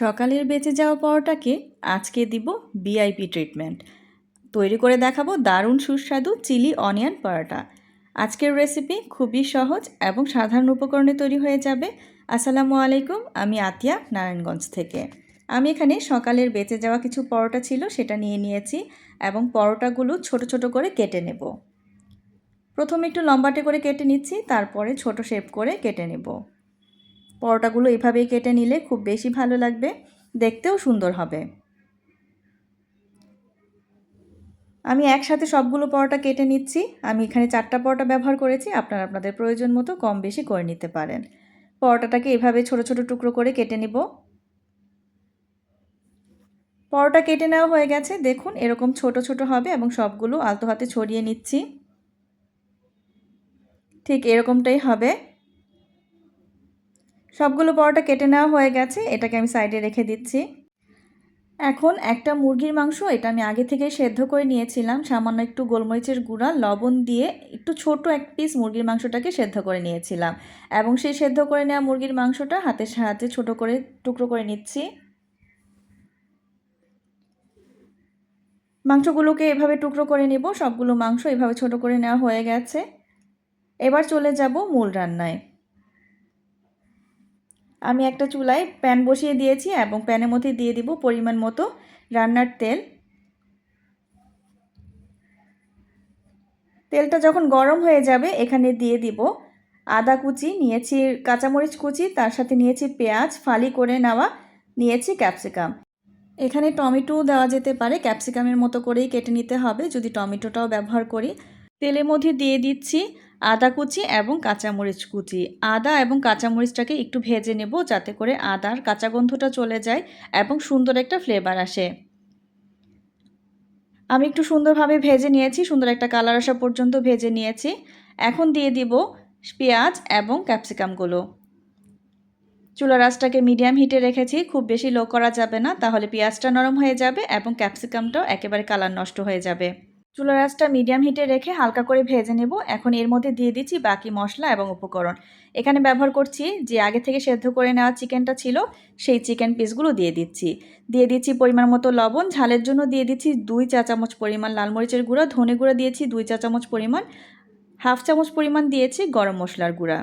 সকালের বেঁচে যাওয়া পরোটাকে আজকে দিব ভিআইপি ট্রিটমেন্ট তৈরি করে দেখাবো দারুণ সুস্বাদু চিলি অনিয়ন পরোটা। আজকের রেসিপি খুবই সহজ এবং সাধারণ উপকরণে তৈরি হয়ে যাবে। আসসালামু আলাইকুম, আমি আতিয়া, নারায়ণগঞ্জ থেকে। আমি এখানে সকালের বেঁচে যাওয়া কিছু পরোটা ছিল, সেটা নিয়ে নিয়েছি এবং পরোটাগুলো ছোট ছোট করে কেটে নেব। প্রথমে একটু লম্বাটে করে কেটে নিচ্ছি, তারপরে ছোট শেপ করে কেটে নেব। পরোটাগুলো এভাবেই কেটে নিলে খুব বেশি ভালো লাগবে, দেখতেও সুন্দর হবে। আমি একসাথে সবগুলো পরোটা কেটে নিচ্ছি, আমি এখানে চারটা পরোটা ব্যবহার করেছি, আপনারা আপনাদের প্রয়োজন মতো কম বেশি করে নিতে পারেন। পরোটাটাকে এভাবে ছোট ছোট টুকরো করে কেটে নিব। পরোটা কেটে নেওয়া হয়ে গেছে, দেখুন এরকম ছোট ছোট হবে এবং সবগুলো আলতো হাতে ছড়িয়ে নিচ্ছি। ঠিক এরকমটাই হবে। সবগুলো পরোটা কেটে নেওয়া হয়ে গেছে, এটাকে আমি সাইডে রেখে দিচ্ছি। এখন একটা মুরগির মাংস, এটা আমি আগে থেকে সেদ্ধ করে নিয়েছিলাম, সামান্য একটু গোলমরিচের গুঁড়া, লবণ দিয়ে একটু ছোট এক পিস মুরগির মাংসটাকে সেদ্ধ করে নিয়েছিলাম। এবং সেই সেদ্ধ করে নেওয়া মুরগির মাংসটা হাতের সাহায্যে ছোট করে টুকরো করে নিচ্ছি। মাংসগুলোকে এভাবে টুকরো করে নেব, সবগুলো মাংস এভাবে ছোট করে নেওয়া হয়ে গেছে। এবার চলে যাব মূল রান্নায়। আমি একটা চুলায় প্যান বসিয়ে দিয়েছি এবং প্যানের মধ্যে দিয়ে দিব পরিমাণ মতো রান্নার তেল। তেলটা যখন গরম হয়ে যাবে, এখানে দিয়ে দিব আদা কুচি, নিয়েছি কাঁচামরিচ কুচি, তার সাথে নিয়েছি পেঁয়াজ, ফালি করে নেওয়া, নিয়েছি ক্যাপসিকাম। এখানে টমেটোও দেওয়া যেতে পারে, ক্যাপসিকামের মতো করেই কেটে নিতে হবে, যদি টমেটোটাও ব্যবহার করি। তেলের মধ্যে দিয়ে দিচ্ছি আদা কুচি এবং কাঁচামরিচ কুচি। আদা এবং কাঁচামরিচটাকে একটু ভেজে নেব যাতে করে আদার কাঁচা গন্ধটা চলে যায় এবং সুন্দর একটা ফ্লেভার আসে। আমি একটু সুন্দরভাবে ভেজে নিয়েছি, সুন্দর একটা কালার আসা পর্যন্ত ভেজে নিয়েছি। এখন দিয়ে দিব পেঁয়াজ এবং ক্যাপসিকামগুলো চুলা রাসটাকে মিডিয়াম হিটে রেখেছি, খুব বেশি লো করা যাবে না, তাহলে পেঁয়াজটা নরম হয়ে যাবে এবং ক্যাপসিকামটাও একেবারে কালার নষ্ট হয়ে যাবে। চুলা রাসটা মিডিয়াম হিটে রেখে হালকা করে ভেজে নেব। এখন এর মধ্যে দিয়ে দিচ্ছি বাকি মশলা এবং উপকরণ। এখানে ব্যবহার করছি যে আগে থেকে সেদ্ধ করে নেওয়া চিকেনটা ছিল, সেই চিকেন পিসগুলো দিয়ে দিচ্ছি। দিয়ে দিচ্ছি পরিমাণ মতো লবণ। ঝালের জন্য দিয়ে দিচ্ছি দুই চা চামচ পরিমাণ লাল মরিচের গুঁড়া, ধনে গুঁড়া দিয়েছি দুই চা চামচ পরিমাণ, হাফ চামচ পরিমাণ দিয়েছি গরম মশলার গুঁড়া।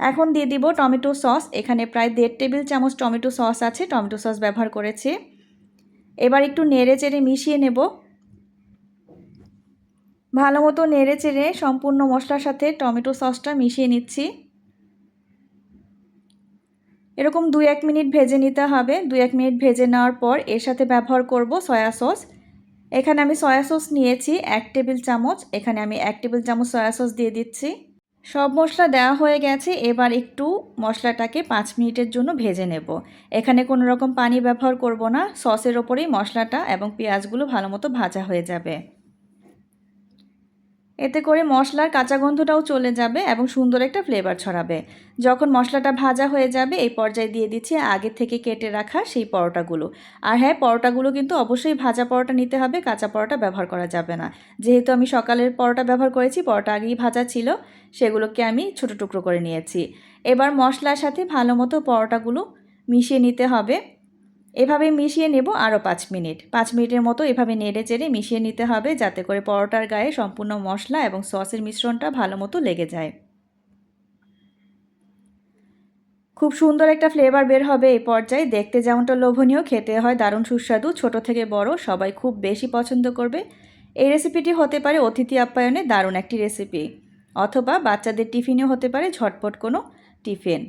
এখন দিয়ে দিব টমেটো সস। এখানে প্রায় দেড় টেবিল চামচ টমেটো সস আছে, টমেটো সস ব্যবহার করেছি। এবার একটু নেড়ে চেড়ে মিশিয়ে নেব। ভালো মতো নেড়ে চেড়ে সম্পূর্ণ মশলার সাথে টমেটো সসটা মিশিয়ে নিচ্ছি। এরকম দুই এক মিনিট ভেজে নিতে হবে। দুই এক মিনিট ভেজে নেওয়ার পর এর সাথে ব্যবহার করব সয়া সস। এখানে আমি সয়া সস নিয়েছি এক টেবিল চামচ। এখানে আমি এক টেবিল চামচ সয়া সস দিয়ে দিচ্ছি। সব মশলা দেওয়া হয়ে গেছে। এবার একটু মশলাটাকে পাঁচ মিনিটের জন্য ভেজে নেব। এখানে কোনো রকম পানি ব্যবহার করব না। সসের ওপরেই মশলাটা এবং পেঁয়াজগুলো ভালো মতো ভাজা হয়ে যাবে। এতে করে মশলার কাঁচা গন্ধটাও চলে যাবে এবং সুন্দর একটা ফ্লেভার ছড়াবে। যখন মশলাটা ভাজা হয়ে যাবে, এই পর্যায়ে দিয়ে দিচ্ছি আগে থেকে কেটে রাখা সেই পরোটাগুলো। আর হ্যাঁ পরোটাগুলো কিন্তু অবশ্যই ভাজা পরোটা নিতে হবে, কাঁচা পরোটা ব্যবহার করা যাবে না। যেহেতু আমি সকালের পরোটা ব্যবহার করেছি, পরোটা আগেই ভাজা ছিল, সেগুলোকে আমি ছোটো টুকরো করে নিয়েছি। এবার মশলার সাথে ভালো মতো পরোটাগুলো মিশিয়ে নিতে হবে। এভাবে মিশিয়ে নেব আরও পাঁচ মিনিট। পাঁচ মিনিটের মতো এভাবে নেড়ে চেড়ে মিশিয়ে নিতে হবে যাতে করে পরোটার গায়ে সম্পূর্ণ মশলা এবং সসের মিশ্রণটা ভালো মতো লেগে যায়। খুব সুন্দর একটা ফ্লেভার বের হবে এই পর্যায়ে। দেখতে যেমনটা লোভনীয়, খেতে হয় দারুণ সুস্বাদু। ছোট থেকে বড়, সবাই খুব বেশি পছন্দ করবে। এই রেসিপিটি হতে পারে অতিথি আপ্যায়নে দারুণ একটি রেসিপি অথবা বাচ্চাদের টিফিনেও হতে পারে ঝটপট কোনো টিফিন।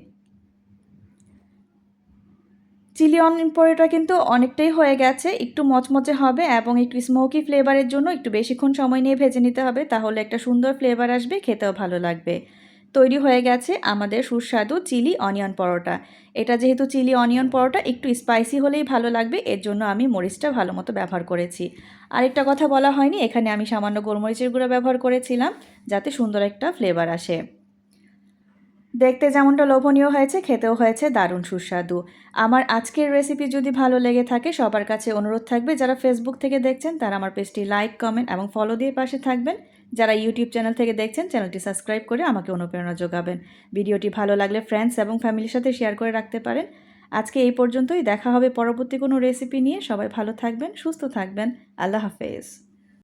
চিলি অনিয়ন পরোটা কিন্তু অনেকটাই হয়ে গেছে। একটু মচমচে হবে এবং একটু স্মোকি ফ্লেভারের জন্য একটু বেশিক্ষণ সময় নিয়ে ভেজে নিতে হবে, তাহলে একটা সুন্দর ফ্লেভার আসবে, খেতেও ভালো লাগবে। তৈরি হয়ে গেছে আমাদের সুস্বাদু চিলি অনিয়ন পরোটা। এটা যেহেতু চিলি অনিয়ন পরোটা, একটু স্পাইসি হলেই ভালো লাগবে, এর জন্য আমি মরিচটা ভালো মতো ব্যবহার করেছি। আরেকটা কথা বলা হয়নি, এখানে আমি সামান্য গোলমরিচের গুঁড়ো ব্যবহার করেছিলাম, যাতে সুন্দর একটা ফ্লেভার আসে। দেখতে যেমনটা লোভনীয় হয়েছে, খেতেও হয়েছে দারুণ সুস্বাদু। আমার আজকের রেসিপি যদি ভালো লেগে থাকে, সবার কাছে অনুরোধ থাকবে, যারা ফেসবুক থেকে দেখছেন, তারা আমার পেজটি লাইক কমেন্ট এবং ফলো দিয়ে পাশে থাকবেন। যারা ইউটিউব চ্যানেল থেকে দেখছেন চ্যানেলটি সাবস্ক্রাইব করে আমাকে অনুপ্রেরণা যোগাবেন। ভিডিওটি ভালো লাগলে ফ্রেন্ডস এবং ফ্যামিলির সাথে শেয়ার করে রাখতে পারেন। আজকে এই পর্যন্তই, দেখা হবে পরবর্তী কোনো রেসিপি নিয়ে। সবাই ভালো থাকবেন, সুস্থ থাকবেন। আল্লাহ হাফেজ।